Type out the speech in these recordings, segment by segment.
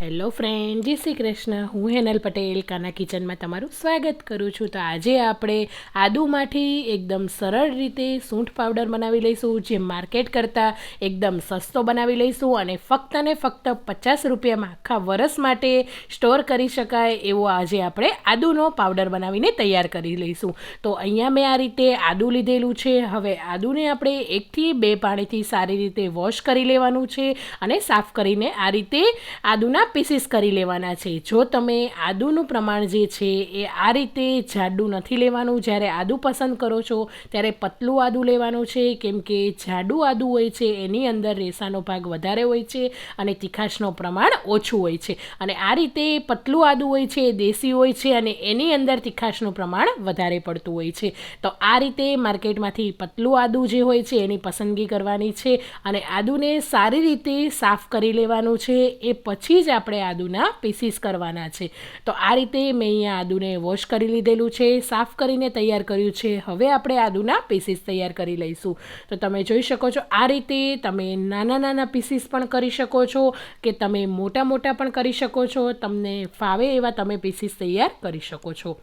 Hello friend જય શ્રી કૃષ્ણ. હું હેનલ પટેલ, કાના કિચનમાં તમારું સ્વાગત કરું છું. તો આજે આપણે આદુમાંથી એકદમ સરળ રીતે સૂંઠ પાવડર બનાવી લઈશું, જે માર્કેટ કરતાં એકદમ સસ્તો બનાવી લઈશું અને ફક્ત ને ફક્ત પચાસ રૂપિયામાં આખા વરસ માટે સ્ટોર કરી શકાય એવો આજે આપણે આદુનો પાવડર બનાવીને તૈયાર કરી લઈશું. તો અહીંયા મેં આ રીતે આદુ લીધેલું છે. હવે આદુને આપણે એકથી બે પાણીથી સારી રીતે વોશ કરી લેવાનું છે અને સાફ કરીને આ રીતે આદુના પીસીસ કરી લેવાના છે. જો તમે આદુનું પ્રમાણ જે છે એ આ રીતે જાડું નથી લેવાનું, જ્યારે આદુ પસંદ કરો છો, ત્યારે પતલું આદુ લેવાનું છે. કેમ કે જાડું આદુ હોય છે, એની અંદર રેસાનો ભાગ વધારે હોય છે અને તીખાશનું પ્રમાણ ઓછું હોય છે. અને આ રીતે પતલું આદુ હોય છે, એ દેશી હોય છે અને એની અંદર તીખાશનું પ્રમાણ વધારે પડતું હોય છે. તો આ રીતે માર્કેટમાંથી પતલું આદુ જે હોય છે, એની પસંદગી કરવાની છે અને આદુને સારી રીતે સાફ કરી લેવાનું છે. એ પછી જ આપણે આદુના પીસીસ કરવાના છે. તો આ રીતે મેં અહીંયા આદુને વોશ કરી લીધેલું છે, સાફ કરીને તૈયાર કર્યું છે. હવે આપણે આદુના પીસીસ તૈયાર કરી લઈશું. તો તમે જોઈ શકો છો, આ રીતે તમે નાના નાના પીસીસ પણ કરી શકો છો કે તમે મોટા મોટા પણ કરી શકો છો. તમને ફાવે એવા તમે પીસીસ તૈયાર કરી શકો છો.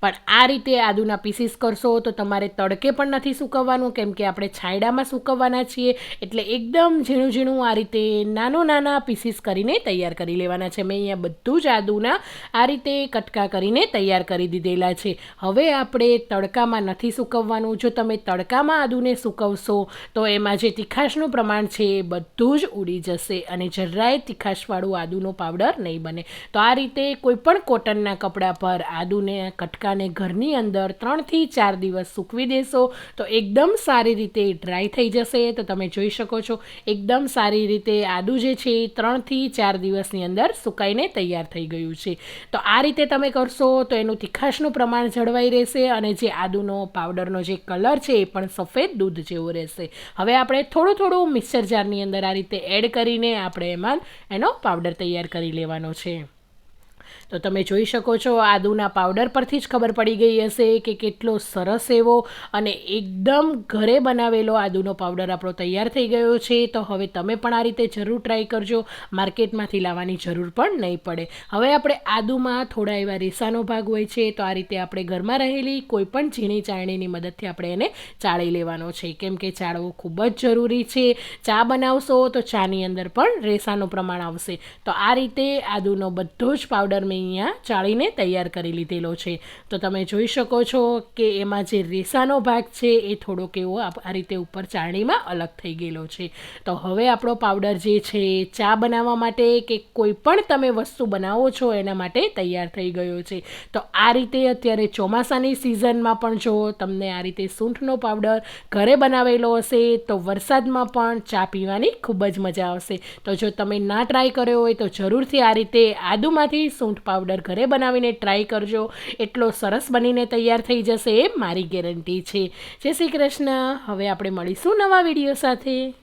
પણ આ રીતે આદુના પીસીસ કરશો તો તમારે તડકે પણ નથી સૂકવવાનું, કેમ કે આપણે છાંયડામાં સૂકવવાના છીએ. એટલે એકદમ ઝીણું ઝીણું આ રીતે નાનો નાના પીસીસ કરીને તૈયાર કરી લેવાના છે. મેં અહીંયા બધું જ આદુના આ રીતે કટકા કરીને તૈયાર કરી દીધેલા છે. હવે આપણે તડકામાં નથી સૂકવવાનું. જો તમે તડકામાં આદુને સૂકવશો, તો એમાં જે તીખાશનું પ્રમાણ છે એ બધું જ ઉડી જશે અને જરાય તીખાશવાળું આદુનો પાવડર નહીં બને. તો આ રીતે કોઈપણ કોટનના કપડા પર આદુને કટકાને ઘરની અંદર ત્રણથી ચાર દિવસ સૂકવી દેશો તો એકદમ સારી રીતે ડ્રાય થઈ જશે. તો તમે જોઈ શકો છો, એકદમ સારી રીતે આદુ જે છે એ ત્રણથી ચાર દિવસની અંદર સુકાઈને તૈયાર થઈ ગયું છે. તો આ રીતે તમે કરશો તો એનું તીખાશનું પ્રમાણ જળવાઈ રહેશે અને જે આદુનો, પાવડરનો જે કલર છે એ પણ સફેદ દૂધ જેવો રહેશે. હવે આપણે થોડું થોડું મિક્સર જારની અંદર આ રીતે એડ કરીને આપણે એમાં એનો પાવડર તૈયાર કરી લેવાનો છે. તો તમે જોઈ શકો છો આદુના પાવડર પરથી જ ખબર પડી ગઈ હશે કે કેટલો સરસ એવો અને એકદમ ઘરે બનાવેલો આદુનો પાવડર આપણો તૈયાર થઈ ગયો છે. તો હવે તમે પણ આ રીતે જરૂર ટ્રાય કરજો. માર્કેટમાંથી લાવવાની જરૂર પણ નહીં પડે. હવે આપણે આદુમાં થોડા એવા રેસાનો ભાગ હોય છે, તો આ રીતે આપણે ઘરમાં રહેલી કોઈપણ ઝીણી ચાળણીની મદદથી આપણે એને ચાળી લેવાનો છે. કેમ કે ચાળવો ખૂબ જ જરૂરી છે. ચા બનાવશો તો ચાની અંદર પણ રેસાનું પ્રમાણ આવશે. તો આ રીતે આદુનો બધો જ પાવડર મેં અહીંયા ચાળીને તૈયાર કરી લીધેલો છે. તો તમે જોઈ શકો છો કે એમાં જે રેસાનો ભાગ છે એ થોડોક એવો આ રીતે ઉપર ચાળણીમાં અલગ થઈ ગયેલો છે. તો હવે આપણો પાવડર જે છે ચા બનાવવા માટે કે કોઈ પણ તમે વસ્તુ બનાવો છો એના માટે તૈયાર થઈ ગયો છે. તો આ રીતે અત્યારે ચોમાસાની સિઝનમાં પણ જો તમને આ રીતે સૂંઠનો પાવડર ઘરે બનાવેલો હશે તો વરસાદમાં પણ ચા પીવાની ખૂબ જ મજા આવશે. તો જો તમે ના ટ્રાય કર્યો હોય તો જરૂરથી આ રીતે આદુમાંથી સૂંઠ પાવડર ઘરે બનાવીને ટ્રાય કરજો. એટલો સરસ બનીને તૈયાર થઈ જશે એ મારી ગેરંટી છે. જય શ્રી કૃષ્ણ. હવે આપણે મળીશું નવા વીડિયો સાથે.